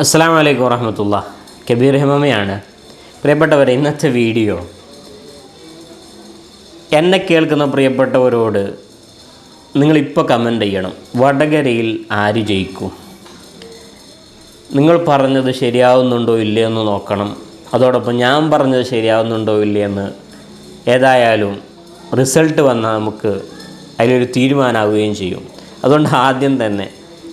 അസ്സാം വലൈക്കും വറഹമത്തുള്ള. കബീർ ഹിമമയാണ് പ്രിയപ്പെട്ടവർ ഇന്നത്തെ വീഡിയോ എന്നെ കേൾക്കുന്ന പ്രിയപ്പെട്ടവരോട് നിങ്ങളിപ്പോൾ കമന്റ് ചെയ്യണം. വടകരയിൽ ആര് ജയിക്കും? നിങ്ങൾ പറഞ്ഞത് ശരിയാവുന്നുണ്ടോ ഇല്ലേ എന്ന് നോക്കണം. അതോടൊപ്പം ഞാൻ പറഞ്ഞത് ശരിയാവുന്നുണ്ടോ ഇല്ലേ എന്ന് ഏതായാലും റിസൾട്ട് വന്നാൽ നമുക്ക് അതിലൊരു തീരുമാനമാവുകയും ചെയ്യും. അതുകൊണ്ട് ആദ്യം തന്നെ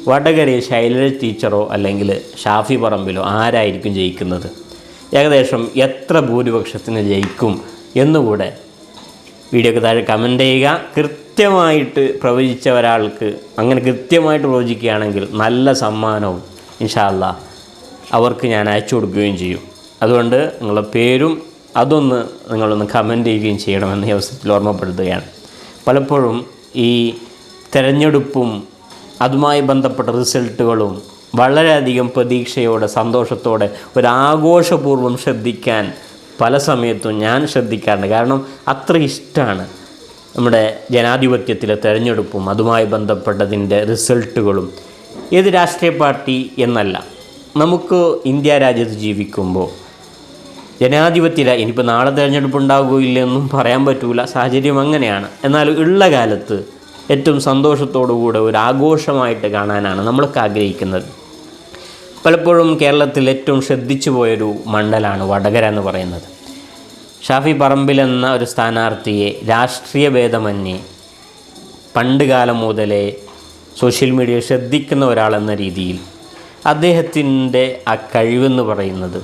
വടകരയിൽ ശൈലജ ടീച്ചറോ അല്ലെങ്കിൽ ഷാഫി പറമ്പിലോ ആരായിരിക്കും ജയിക്കുന്നത്? ഏകദേശം എത്ര ഭൂരിപക്ഷത്തിന് ജയിക്കും എന്നുകൂടെ വീഡിയോക്ക് താഴെ കമന്റ് ചെയ്യുക. കൃത്യമായിട്ട് പ്രവചിച്ച ഒരാൾക്ക് അങ്ങനെ കൃത്യമായിട്ട് പ്രവചിക്കുകയാണെങ്കിൽ നല്ല സമ്മാനവും ഇൻഷാല്ല അവർക്ക് ഞാൻ അയച്ചു കൊടുക്കുകയും ചെയ്യും. അതുകൊണ്ട് നിങ്ങളുടെ പേരും അതൊന്ന് നിങ്ങളൊന്ന് കമന്റ് ചെയ്യുകയും ചെയ്യണമെന്ന് ഈ അവസരത്തിൽ ഓർമ്മപ്പെടുത്തുകയാണ്. പലപ്പോഴും ഈ തെരഞ്ഞെടുപ്പും അതുമായി ബന്ധപ്പെട്ട റിസൾട്ടുകളും വളരെയധികം പ്രതീക്ഷയോടെ സന്തോഷത്തോടെ ഒരാഘോഷപൂർവം ശ്രദ്ധിക്കാൻ പല സമയത്തും ഞാൻ ശ്രദ്ധിക്കാറുണ്ട്. കാരണം അത്ര ഇഷ്ടമാണ് നമ്മുടെ ജനാധിപത്യത്തിലെ തെരഞ്ഞെടുപ്പും അതുമായി ബന്ധപ്പെട്ടതിന്റെ റിസൾട്ടുകളും. ഏത് രാഷ്ട്രീയ പാർട്ടി എന്നല്ല. നമുക്ക് ഇന്ത്യ രാജ്യത്ത് ജീവിക്കുമ്പോൾ ജനാധിപത്യ ഇനിയിപ്പോൾ നാളെ തിരഞ്ഞെടുപ്പ് ഉണ്ടാകുകയില്ലെന്നും പറയാൻ പറ്റൂല. സാഹചര്യം അങ്ങനെയാണ്. എന്നാൽ ഉള്ള കാലത്ത് ഏറ്റവും സന്തോഷത്തോടുകൂടെ ഒരു ആഘോഷമായിട്ട് കാണാനാണ് നമ്മളൊക്കെ ആഗ്രഹിക്കുന്നത്. പലപ്പോഴും കേരളത്തിൽ ഏറ്റവും ശ്രദ്ധിച്ചു പോയൊരു മണ്ഡലമാണ് വടകര എന്ന് പറയുന്നത്. ഷാഫി പറമ്പിൽ എന്ന ഒരു സ്ഥാനാർത്ഥിയെ രാഷ്ട്രീയ ഭേദമന്യേ പണ്ട് കാലം മുതലേ സോഷ്യൽ മീഡിയ ശ്രദ്ധിക്കുന്ന ഒരാളെന്ന രീതിയിൽ അദ്ദേഹത്തിന്റെ ആ കഴിവെന്ന് പറയുന്നത്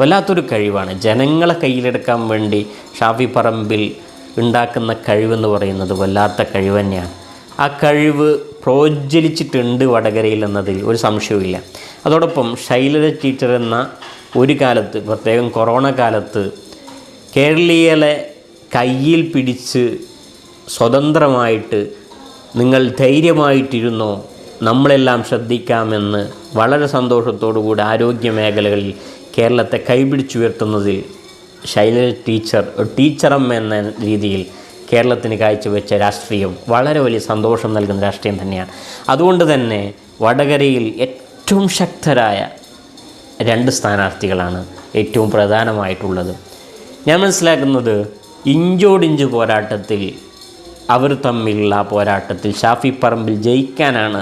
വല്ലാത്തൊരു കഴിവാണ്. ജനങ്ങളെ കയ്യിലെടുക്കാൻ വേണ്ടി ഷാഫി പറമ്പിൽ ഉണ്ടാക്കുന്ന കഴിവെന്ന് പറയുന്നത് വല്ലാത്ത കഴിവ് തന്നെയാണ്. ആ കഴിവ് പ്രോജ്വലിച്ചിട്ടുണ്ട് വടകരയിൽ എന്നതിൽ ഒരു സംശയവുമില്ല. അതോടൊപ്പം ശൈലജ ടീച്ചർ എന്ന ഒരു കാലത്ത് പ്രത്യേകം കൊറോണ കാലത്ത് കേരളീയരെ കയ്യിൽ പിടിച്ച് സ്വതന്ത്രമായിട്ട് നിങ്ങൾ ധൈര്യമായിട്ടിരുന്നോ? നമ്മളെല്ലാം ശ്രദ്ധിക്കാമെന്ന് വളരെ സന്തോഷത്തോടുകൂടി ആരോഗ്യ മേഖലകളിൽ കേരളത്തെ കൈപിടിച്ചുയർത്തുന്നതിൽ ശൈലജ ടീച്ചർ ടീച്ചറമ്മ എന്ന രീതിയിൽ കേരളത്തിന് കാഴ്ചവെച്ച രാഷ്ട്രീയം വളരെ വലിയ സന്തോഷം നൽകുന്ന രാഷ്ട്രീയം തന്നെയാണ്. അതുകൊണ്ട് തന്നെ വടകരയിൽ ഏറ്റവും ശക്തരായ രണ്ട് സ്ഥാനാർത്ഥികളാണ് ഏറ്റവും പ്രധാനമായിട്ടുള്ളത്. ഞാൻ മനസ്സിലാക്കുന്നത് ഇഞ്ചോടിഞ്ച് പോരാട്ടത്തിൽ അവർ തമ്മിലുള്ള പോരാട്ടത്തിൽ ഷാഫി പറമ്പിൽ ജയിക്കാനാണ്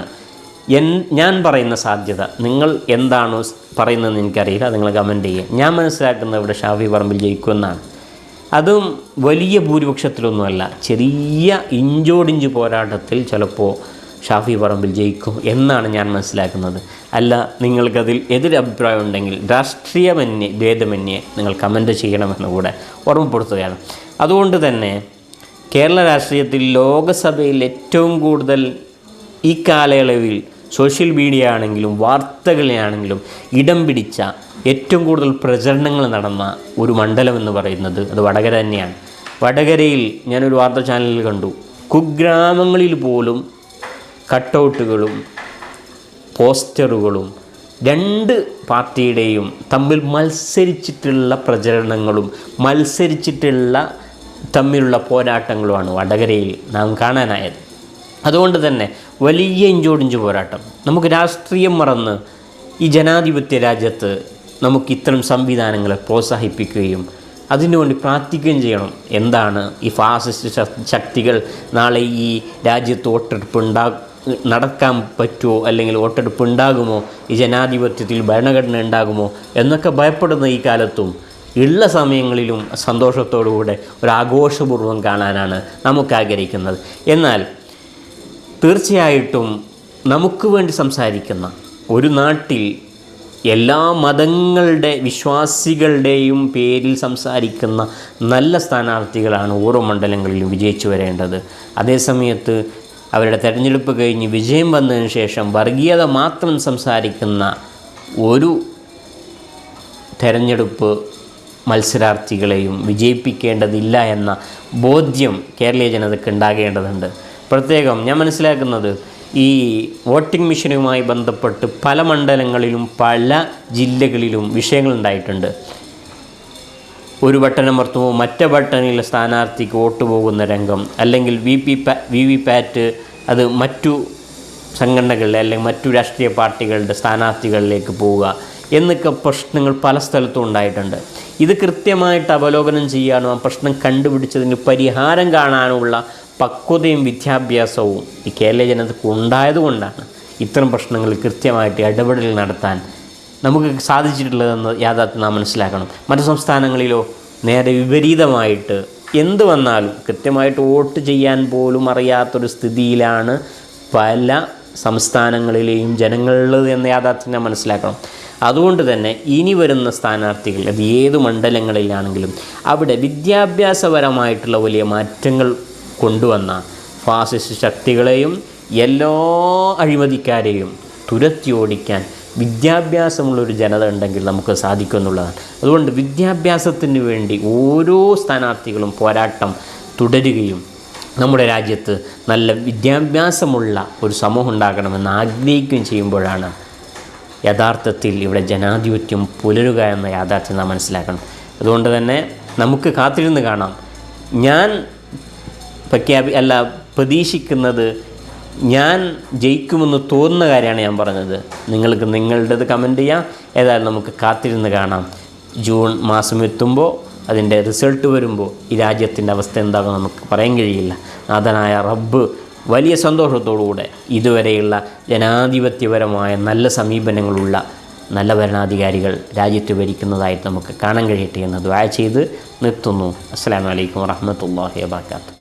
എൻ ഞാൻ പറയുന്ന സാധ്യത. നിങ്ങൾ എന്താണോ പറയുന്നതെന്ന് എനിക്കറിയില്ല. നിങ്ങൾ കമന്റ് ചെയ്യുക ഞാൻ മനസ്സിലാക്കുന്നത് ഇവിടെ ഷാഫി പറമ്പിൽ ജയിക്കുമെന്നാണ് അതും വലിയ ഭൂരിപക്ഷത്തിലൊന്നുമല്ല. ചെറിയ ഇഞ്ചോടിഞ്ച് പോരാട്ടത്തിൽ ചിലപ്പോൾ ഷാഫി പറമ്പിൽ ജയിക്കും എന്നാണ് ഞാൻ മനസ്സിലാക്കുന്നത്. അല്ല നിങ്ങൾക്കതിൽ എതിരഭിപ്രായം ഉണ്ടെങ്കിൽ രാഷ്ട്രീയമന്യേ ഭേദമന്യേ നിങ്ങൾ കമന്റ് ചെയ്യണമെന്ന് കൂടെ ഓർമ്മപ്പെടുത്തുകയാണ്. അതുകൊണ്ട് തന്നെ കേരള രാഷ്ട്രീയത്തിൽ ലോകസഭയിൽ ഏറ്റവും കൂടുതൽ ഈ കാലയളവിൽ സോഷ്യൽ മീഡിയ ആണെങ്കിലും വാർത്തകളെയാണെങ്കിലും ഇടം പിടിച്ച ഏറ്റവും കൂടുതൽ പ്രചരണങ്ങൾ നടന്ന ഒരു മണ്ഡലം എന്ന് പറയുന്നത് അത് വടകര തന്നെയാണ്. വടകരയിൽ ഞാനൊരു വാർത്താ ചാനലിൽ കണ്ടു. കുഗ്രാമങ്ങളിൽ പോലും കട്ടൗട്ടുകളും പോസ്റ്ററുകളും രണ്ട് പാർട്ടിയുടെയും തമ്മിൽ മത്സരിച്ചിട്ടുള്ള പ്രചരണങ്ങളും മത്സരിച്ചിട്ടുള്ള തമ്മിലുള്ള പോരാട്ടങ്ങളുമാണ് വടകരയിൽ നാം കാണാനായത്. അതുകൊണ്ട് തന്നെ വലിയ ഇഞ്ചോടിഞ്ച് പോരാട്ടം. നമുക്ക് രാഷ്ട്രീയം മറന്ന് ഈ ജനാധിപത്യ രാജ്യത്ത് നമുക്ക് ഇത്തരം സംവിധാനങ്ങളെ പ്രോത്സാഹിപ്പിക്കുകയും അതിനുവേണ്ടി പ്രാർത്ഥിക്കുകയും ചെയ്യണം. എന്താണ് ഈ ഫാസിസ്റ്റ് ശക്തികൾ നാളെ ഈ രാജ്യത്ത് വോട്ടെടുപ്പ് ഉണ്ടാ നടക്കാൻ പറ്റുമോ? അല്ലെങ്കിൽ വോട്ടെടുപ്പ് ഉണ്ടാകുമോ? ഈ ജനാധിപത്യത്തിൽ ഭരണഘടന ഉണ്ടാകുമോ? എന്നൊക്കെ ഭയപ്പെടുന്ന ഈ കാലത്തും ഉള്ള സമയങ്ങളിലും സന്തോഷത്തോടുകൂടെ ഒരു ആഘോഷപൂർവം കാണാനാണ് നമുക്ക് ആഗ്രഹിക്കുന്നത്. എന്നാൽ തീർച്ചയായിട്ടും നമുക്ക് വേണ്ടി സംസാരിക്കുന്ന ഒരു നാട്ടിൽ എല്ലാ മതങ്ങളുടെ വിശ്വാസികളുടെയും പേരിൽ സംസാരിക്കുന്ന നല്ല സ്ഥാനാർത്ഥികളാണ് ഓരോ മണ്ഡലങ്ങളിലും വിജയിച്ചു വരേണ്ടത്. അതേസമയത്ത് അവരുടെ തെരഞ്ഞെടുപ്പ് കഴിഞ്ഞ് വിജയം വന്നതിന് ശേഷം വർഗീയത മാത്രം സംസാരിക്കുന്ന ഒരു തെരഞ്ഞെടുപ്പ് മത്സരാർത്ഥികളെയും വിജയിപ്പിക്കേണ്ടതില്ല എന്ന ബോധ്യം കേരളീയ ജനതയ്ക്ക് ഉണ്ടാകേണ്ടതുണ്ട്. പ്രത്യേകം ഞാൻ മനസ്സിലാക്കുന്നത് ഈ വോട്ടിംഗ് മെഷീനുമായി ബന്ധപ്പെട്ട് പല മണ്ഡലങ്ങളിലും പല ജില്ലകളിലും വിഷയങ്ങൾ ഉണ്ടായിട്ടുണ്ട്. ഒരു ബട്ടൺ അമർത്തുമ്പോൾ മറ്റേ ബട്ടണിൽ സ്ഥാനാർത്ഥിക്ക് വോട്ട് പോകുന്ന രംഗം അല്ലെങ്കിൽ വി പി പാ വി വി പാറ്റ് അത് മറ്റു സംഘടനകളിലെ അല്ലെങ്കിൽ മറ്റു രാഷ്ട്രീയ പാർട്ടികളുടെ സ്ഥാനാർത്ഥികളിലേക്ക് പോവുക എന്നൊക്കെ പ്രശ്നങ്ങൾ പല സ്ഥലത്തും ഉണ്ടായിട്ടുണ്ട്. ഇത് കൃത്യമായിട്ട് അവലോകനം ചെയ്യാനോ ആ പ്രശ്നം കണ്ടുപിടിച്ചതിന് പരിഹാരം കാണാനുള്ള പക്വതയും വിദ്യാഭ്യാസവും ഈ കേരള ജനതയ്ക്ക് ഉണ്ടായതുകൊണ്ടാണ് ഇത്തരം പ്രശ്നങ്ങൾ കൃത്യമായിട്ട് ഇടപെടൽ നടത്താൻ നമുക്ക് സാധിച്ചിട്ടുള്ളതെന്ന് യാഥാർത്ഥ്യം നാം മനസ്സിലാക്കണം. മറ്റു സംസ്ഥാനങ്ങളിലോ നേരെ വിപരീതമായിട്ട് എന്ത് വന്നാലും കൃത്യമായിട്ട് വോട്ട് ചെയ്യാൻ പോലും അറിയാത്തൊരു സ്ഥിതിയിലാണ് പല സംസ്ഥാനങ്ങളിലെയും ജനങ്ങളുള്ളത് എന്ന യാഥാർത്ഥ്യം നാം മനസ്സിലാക്കണം. അതുകൊണ്ട് തന്നെ ഇനി വരുന്ന സ്ഥാനാർത്ഥികൾ അത് ഏത് മണ്ഡലങ്ങളിലാണെങ്കിലും അവിടെ വിദ്യാഭ്യാസപരമായിട്ടുള്ള വലിയ മാറ്റങ്ങൾ കൊണ്ടുവന്ന ഫാസിസ്റ്റ് ശക്തികളെയും എല്ലാ അഴിമതിക്കാരെയും തുരത്തി ഓടിക്കാൻ വിദ്യാഭ്യാസമുള്ളൊരു ജനത ഉണ്ടെങ്കിൽ നമുക്ക് സാധിക്കും എന്നുള്ളതാണ്. അതുകൊണ്ട് വിദ്യാഭ്യാസത്തിന് വേണ്ടി ഓരോ സ്ഥാനാർത്ഥികളും പോരാട്ടം തുടരുകയും നമ്മുടെ രാജ്യത്ത് നല്ല വിദ്യാഭ്യാസമുള്ള ഒരു സമൂഹം ഉണ്ടാകണമെന്ന് ആഗ്രഹിക്കുകയും ചെയ്യുമ്പോഴാണ് യഥാർത്ഥത്തിൽ ഇവിടെ ജനാധിപത്യം പുലരുക എന്ന യാഥാർത്ഥ്യം നാം മനസ്സിലാക്കണം. അതുകൊണ്ട് തന്നെ നമുക്ക് കാത്തിരുന്ന് കാണാം. ഞാൻ പ്രഖ്യാപി അല്ല പ്രതീക്ഷിക്കുന്നത് ഞാൻ ജയിക്കുമെന്ന് തോന്നുന്ന കാര്യമാണ് ഞാൻ പറഞ്ഞത്. നിങ്ങൾക്ക് നിങ്ങളുടേത് കമന്റ് ചെയ്യാം. ഏതായാലും നമുക്ക് കാത്തിരുന്ന് കാണാം. ജൂൺ മാസം എത്തുമ്പോൾ അതിന്റെ റിസൾട്ട് വരുമ്പോൾ ഈ രാജ്യത്തിന്റെ അവസ്ഥ എന്താകും നമുക്ക് പറയാൻ കഴിയില്ല. നാഥനായ റബ്ബ് വലിയ സന്തോഷത്തോടുകൂടെ ഇതുവരെയുള്ള ജനാധിപത്യപരമായ നല്ല സമീപനങ്ങളുള്ള നല്ല ഭരണാധികാരികൾ രാജ്യത്ത് ഭരിക്കുന്നതായിട്ട് നമുക്ക് കാണാൻ കഴിയട്ടെ എന്ന് ദ്വായ ചെയ്ത് നിർത്തുന്നു. അസ്സാം വലൈക്കും വാഹമത്തല്ലാഹി വാബർക്കാത്തു